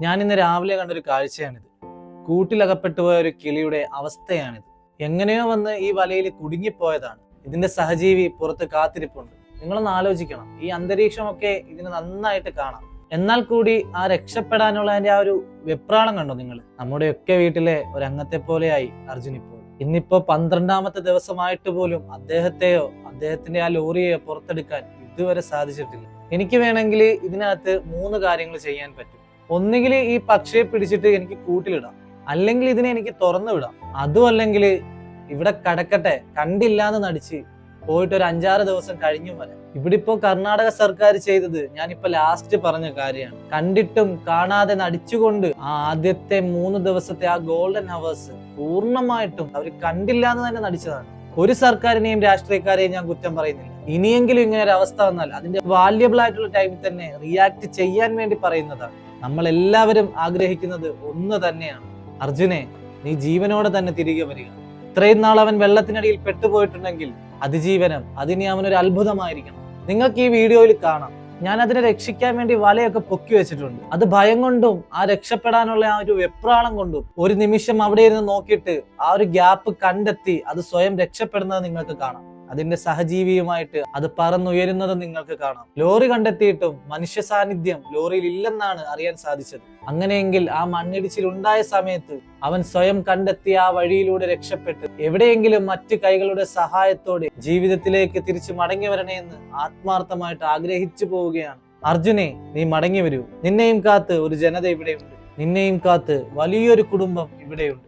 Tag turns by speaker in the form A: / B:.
A: ഞാൻ ഇന്ന് രാവിലെ കണ്ടൊരു കാഴ്ചയാണിത്. കൂട്ടിലകപ്പെട്ടു പോയ ഒരു കിളിയുടെ അവസ്ഥയാണിത്. എങ്ങനെയോ വന്ന് ഈ വലയിൽ കുടുങ്ങിപ്പോയതാണ്. ഇതിന്റെ സഹജീവി പുറത്ത് കാത്തിരിപ്പുണ്ട്. നിങ്ങളൊന്ന് ആലോചിക്കണം. ഈ അന്തരീക്ഷമൊക്കെ ഇതിന് നന്നായിട്ട് കാണാം. എന്നാൽ കൂടി ആ രക്ഷപ്പെടാനുള്ള അതിന്റെ ആ ഒരു വെപ്രാളം കണ്ടോ നിങ്ങൾ? നമ്മുടെയൊക്കെ വീട്ടിലെ ഒരു പോലെയായി അർജുൻ ഇപ്പോൾ. ഇന്നിപ്പോ പന്ത്രണ്ടാമത്തെ ദിവസമായിട്ട് പോലും അദ്ദേഹത്തെയോ അദ്ദേഹത്തിന്റെ ആ ലോറിയെയോ പുറത്തെടുക്കാൻ ഇതുവരെ സാധിച്ചിട്ടില്ല. എനിക്ക് വേണമെങ്കിൽ ഇതിനകത്ത് മൂന്ന് കാര്യങ്ങൾ ചെയ്യാൻ പറ്റും. ഒന്നുകിൽ ഈ പക്ഷിയെ പിടിച്ചിട്ട് എനിക്ക് കൂട്ടിലിടാം. അല്ലെങ്കിൽ ഇതിനെ എനിക്ക് തുറന്നു വിടാം. അതും അല്ലെങ്കിൽ ഇവിടെ കടക്കട്ടെ കണ്ടില്ലാന്ന് നടിച്ച് പോയിട്ട് ഒരു അഞ്ചാറ് ദിവസം കഴിഞ്ഞു വരെ. ഇവിടെ ഇപ്പോ കർണാടക സർക്കാർ ചെയ്തത് ഞാനിപ്പോ ലാസ്റ്റ് പറഞ്ഞ കാര്യമാണ്. കണ്ടിട്ടും കാണാതെ നടിച്ചുകൊണ്ട് ആ ആദ്യത്തെ മൂന്ന് ദിവസത്തെ ആ ഗോൾഡൻ ഹവേഴ്സ് പൂർണമായിട്ടും അവർ കണ്ടില്ലാന്ന് തന്നെ നടിച്ചതാണ്. ഒരു സർക്കാരിനെയും രാഷ്ട്രീയക്കാരെയും ഞാൻ കുറ്റം പറയുന്നില്ല. ഇനിയെങ്കിലും ഇങ്ങനെ ഒരു അവസ്ഥ വന്നാൽ അതിന്റെ വാല്യബിൾ ആയിട്ടുള്ള ടൈമിൽ തന്നെ റിയാക്ട് ചെയ്യാൻ വേണ്ടി പറയുന്നതാണ്. നമ്മൾ എല്ലാവരും ആഗ്രഹിക്കുന്നത് ഒന്ന് തന്നെയാണ്. അർജുനെ നീ ജീവനോടെ തന്നെ തിരികെ വരിക. ഇത്രയും നാൾ അവൻ വെള്ളത്തിനടിയിൽ പെട്ടുപോയിട്ടുണ്ടെങ്കിൽ അതിജീവനം അതിനെ അവനൊരു അത്ഭുതമായിരിക്കണം. നിങ്ങൾക്ക് ഈ വീഡിയോയിൽ കാണാം. ഞാൻ അതിനെ രക്ഷിക്കാൻ വേണ്ടി വലയൊക്കെ പൊക്കി വെച്ചിട്ടുണ്ട്. അത് ഭയം കൊണ്ടും ആ രക്ഷപ്പെടാനുള്ള ആ ഒരു വെപ്രാളം കൊണ്ടും ഒരു നിമിഷം അവിടെ ഇരുന്ന് നോക്കിയിട്ട് ആ ഒരു ഗ്യാപ്പ് കണ്ടെത്തി അത് സ്വയം രക്ഷപ്പെടുന്നത് നിങ്ങൾക്ക് കാണാം. അതിന്റെ സഹജീവിയുമായിട്ട് അത് പറന്നുയരുന്നത് നിങ്ങൾക്ക് കാണാം. ലോറി കണ്ടെത്തിയിട്ടും മനുഷ്യ സാന്നിധ്യം ലോറിയിൽ ഇല്ലെന്നാണ് അറിയാൻ സാധിച്ചത്. അങ്ങനെയെങ്കിൽ ആ മണ്ണിടിച്ചിൽ ഉണ്ടായ സമയത്ത് അവൻ സ്വയം കണ്ടെത്തിയ ആ വഴിയിലൂടെ രക്ഷപ്പെട്ട് എവിടെയെങ്കിലും മറ്റു കൈകളുടെ സഹായത്തോടെ ജീവിതത്തിലേക്ക് തിരിച്ചു മടങ്ങി വരണേ എന്ന് ആത്മാർത്ഥമായിട്ട് ആഗ്രഹിച്ചു പോവുകയാണ്. അർജുനെ നീ മടങ്ങി വരൂ. നിന്നെയും കാത്ത് ഒരു ജനത ഇവിടെയുണ്ട്. നിന്നെയും കാത്ത് വലിയൊരു കുടുംബം ഇവിടെയുണ്ട്.